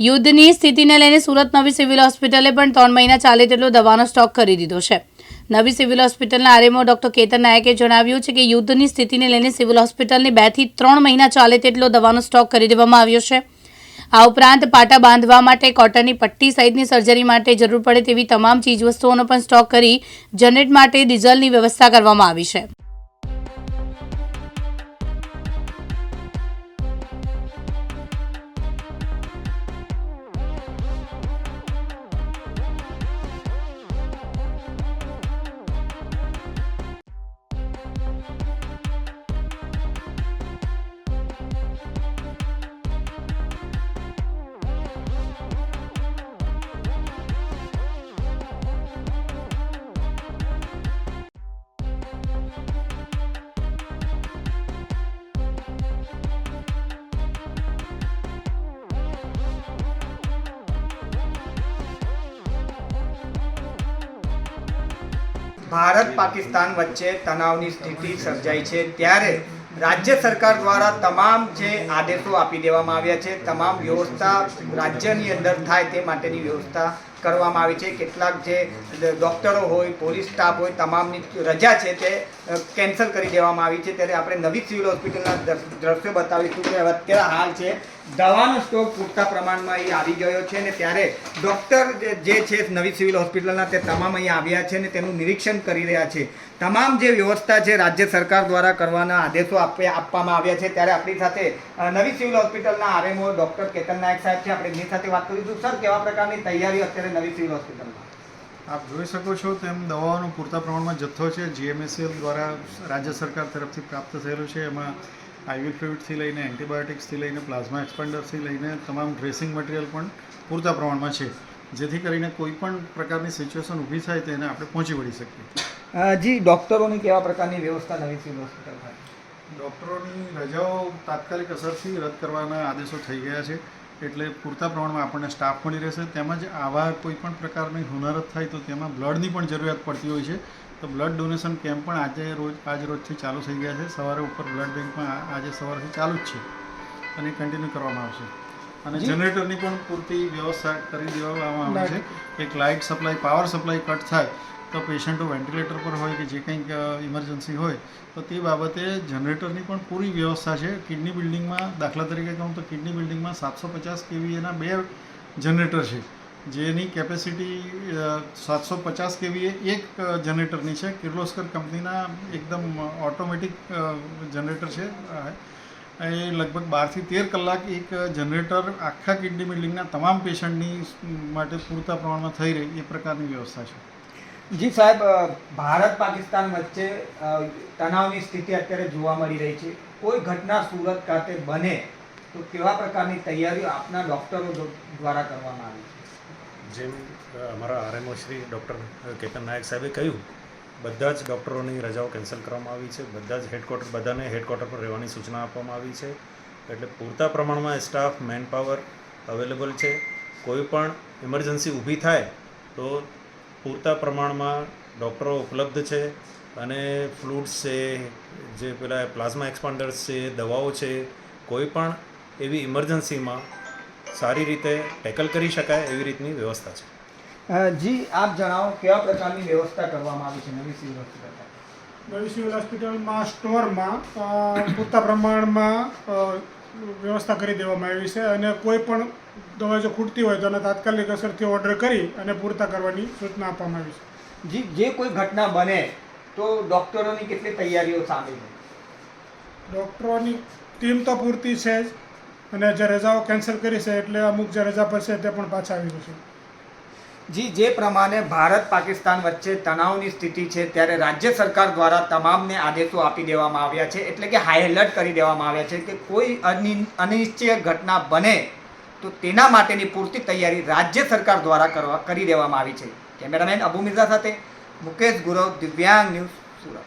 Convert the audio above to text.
યુદ્ધની સ્થિતિને લઈને સુરત નવી સિવિલ હોસ્પિટલે પણ ત્રણ મહિના ચાલે તેટલો દવાનો સ્ટોક કરી દીધો છે. નવી સિવિલ હોસ્પિટલના આરએમઓ ડોક્ટર કેતન નાયકે જણાવ્યું છે કે યુદ્ધની સ્થિતિને લઈને સિવિલ હોસ્પિટલની બેથી ત્રણ મહિના ચાલે તેટલો દવાનો સ્ટોક કરી દેવામાં આવ્યો છે. આ ઉપરાંત પાટા બાંધવા માટે, કોટનની પટ્ટી સહિતની સર્જરી માટે જરૂર પડે તેવી તમામ ચીજવસ્તુઓનો પણ સ્ટોક કરી જનરેટ માટે ડીઝલની વ્યવસ્થા કરવામાં આવી છે. ભારત પાકિસ્તાન વચ્ચે તણાવની સ્થિતિ સર્જાઈ છે. ત્યારે રાજ્ય સરકાર દ્વારા તમામ જે આદેશો આપી દેવામાં આવ્યા છે, તમામ વ્યવસ્થા રાજ્યની અંદર થાય તે માટેની વ્યવસ્થા કરવામાં આવી છે. કેટલાક જે ડૉક્ટરો હોય, પોલીસ સ્ટાફ હોય, તમામની રજા છે તે કેન્સલ કરી દેવામાં આવી છે. ત્યારે આપણે નવી સિવિલ હોસ્પિટલના દ્રશ્યો બતાવીશું કે અત્યારે હાલ છે દવાનો સ્ટોક પૂરતા પ્રમાણમાં અહીં આવી ગયો છે ને ત્યારે ડૉક્ટર જે- છે નવી સિવિલ હોસ્પિટલના તે તમામ અહીં આવ્યા છે ને તેનું નિરીક્ષણ કરી રહ્યા છે. તમામ જે વ્યવસ્થા છે રાજ્ય સરકાર દ્વારા કરવાના આદેશો આપવામાં આવ્યા છે. ત્યારે આપણી સાથે નવી સિવિલ હોસ્પિટલના આરએમઓ ડૉક્ટર કેતન નાયક સાહેબ છે. આપણે એમની સાથે વાત કરીશું સર, કેવા પ્રકારની તૈયારી અત્યારે નવી સિવિલ હોસ્પિટલમાં? આપ જોઈ શકો છો તેમ દવાઓનો પૂરતા પ્રમાણમાં જથ્થો છે. જીએમએસએલ દ્વારા રાજ્ય સરકાર તરફથી પ્રાપ્ત થયેલો છે. એમાં આઈવી ફ્લુઇડથી લઈને એન્ટીબાયોટિક્સથી લઈને પ્લાઝમા એક્સપેન્ડરથી લઈને તમામ ડ્રેસિંગ મટીરિયલ પણ પૂરતા પ્રમાણમાં છે. જેથી કરીને કોઈ પણ પ્રકારની સિચ્યુએશન ઊભી થાય તેને આપણે પહોંચી વળી શકીએ. જી ડૉક્ટરોની કેવા પ્રકારની વ્યવસ્થા નવી સિવિલ હોસ્પિટલમાં ડૉક્ટરોની રજાઓ તાત્કાલિક અસરથી રદ કરવાના આદેશો થઈ ગયા છે. એટલે પૂરતા પ્રમાણમાં આપણને સ્ટાફ મળી રહેશે. તેમજ આવા કોઈ પણ પ્રકારની હુનરત થાય તો તેમાં બ્લડની પણ જરૂરિયાત પડતી હોય છે. તો બ્લડ ડોનેશન કેમ્પ પણ આજે રોજ આજ રોજથી ચાલુ થઈ ગયા છે. સવારે ઉપર બ્લડ બેંકમાં પણ આજે સવારથી ચાલુ જ છે અને કન્ટિન્યુ કરવામાં આવશે. અને જનરેટરની પણ પૂરતી વ્યવસ્થા કરી દેવામાં આવે છે. એક light supply power supply cut થાય તો પેશન્ટો વેન્ટિલેટર પર હોય કે જે કંઈક ઇમરજન્સી હોય તો તે બાબતે જનરેટરની પણ પૂરી વ્યવસ્થા છે. કિડની બિલ્ડિંગમાં દાખલા તરીકે કહું તો કિડની બિલ્ડિંગમાં સાતસો પચાસ કેવીએના બે જનરેટર છે. જેની કેપેસિટી સાતસો પચાસ કેવી એક જનરેટરની છે. કિર્લોસ્કર કંપનીના એકદમ ઓટોમેટિક જનરેટર છે. એ લગભગ બારથી તેર કલાક એક જનરેટર આખા કિડની બિલ્ડિંગના તમામ પેશન્ટની માટે પૂરતા પ્રમાણમાં થઈ રહે, એ પ્રકારની વ્યવસ્થા છે. જી સાહેબ ભારત પાકિસ્તાન વચ્ચે તણાવની સ્થિતિ અત્યારે જોવા મળી રહી છે. કોઈ ઘટના સુરત ખાતે બને તો કેવા પ્રકારની તૈયારીઓ આપના ડોક્ટરો દ્વારા કરવામાં આવી છે? જેમ અમારા આરએમઓ શ્રી ડૉક્ટર કેતન નાયક સાહેબે કહ્યું, બધા જ ડૉક્ટરોની રજાઓ કેન્સલ કરવામાં આવી છે, બધા જ હેડક્વાર્ટર, બધાને હેડક્વાર્ટર પર રહેવાની સૂચના આપવામાં આવી છે, એટલે પૂરતા પ્રમાણમાં સ્ટાફ મેન પાવર અવેલેબલ છે. કોઈ પણ ઇમરજન્સી ઊભી થાય તો પૂરતા પ્રમાણમાં ડૉક્ટરો ઉપલબ્ધ છે અને ફ્લૂડ્સ છે, જે પેલા પ્લાઝમા એક્સપાન્ડર્સ છે, દવાઓ છે, કોઈ પણ એવી ઇમરજન્સીમાં સારી રીતે ટેકલ કરી શકાય એવી રીતની વ્યવસ્થા છે. જી આપ જણાવો કેવા પ્રકારની વ્યવસ્થા કરવામાં આવી છે નવી સિવિલ હોસ્પિટલમાં નવી સિવિલ હોસ્પિટલમાં સ્ટોરમાં પૂરતા પ્રમાણમાં વ્યવસ્થા કરી દેવામાં આવી છે અને કોઈ પણ દવા જો ખૂટતી હોય તો એને તાત્કાલિક અસરથી ઓર્ડર કરી અને પૂરતા કરવાની સૂચના આપવામાં આવી છે. જી જે કોઈ ઘટના બને તો ડૉક્ટરોની કેટલી તૈયારીઓ સામે છે? ડૉક્ટરોની ટીમ તો પૂરતી છે જ. અને જે રજાઓ કેન્સલ કરી છે એટલે અમુક જે રજા પર છે તે પણ પાછા આવી જશે. જી, જે પ્રમાણે ભારત પાકિસ્તાન વચ્ચે તણાવની સ્થિતિ છે, ત્યારે રાજ્ય સરકાર દ્વારા તમામને આદેશો આપી દેવામાં આવ્યા છે, એટલે કે હાઈ એલર્ટ કરી દેવામાં આવ્યા છે કે કોઈ અનિ- અનિશ્ચય ઘટના બને તો તેના માટેની પૂરતી તૈયારી રાજ્ય સરકાર દ્વારા કરવા, કરી દેવામાં આવી છે. કેમેરામેન અબુ મિર્ઝા સાથે મુકેશ ગુરવ, દિવ્યાંગ ન્યૂઝ સુરત.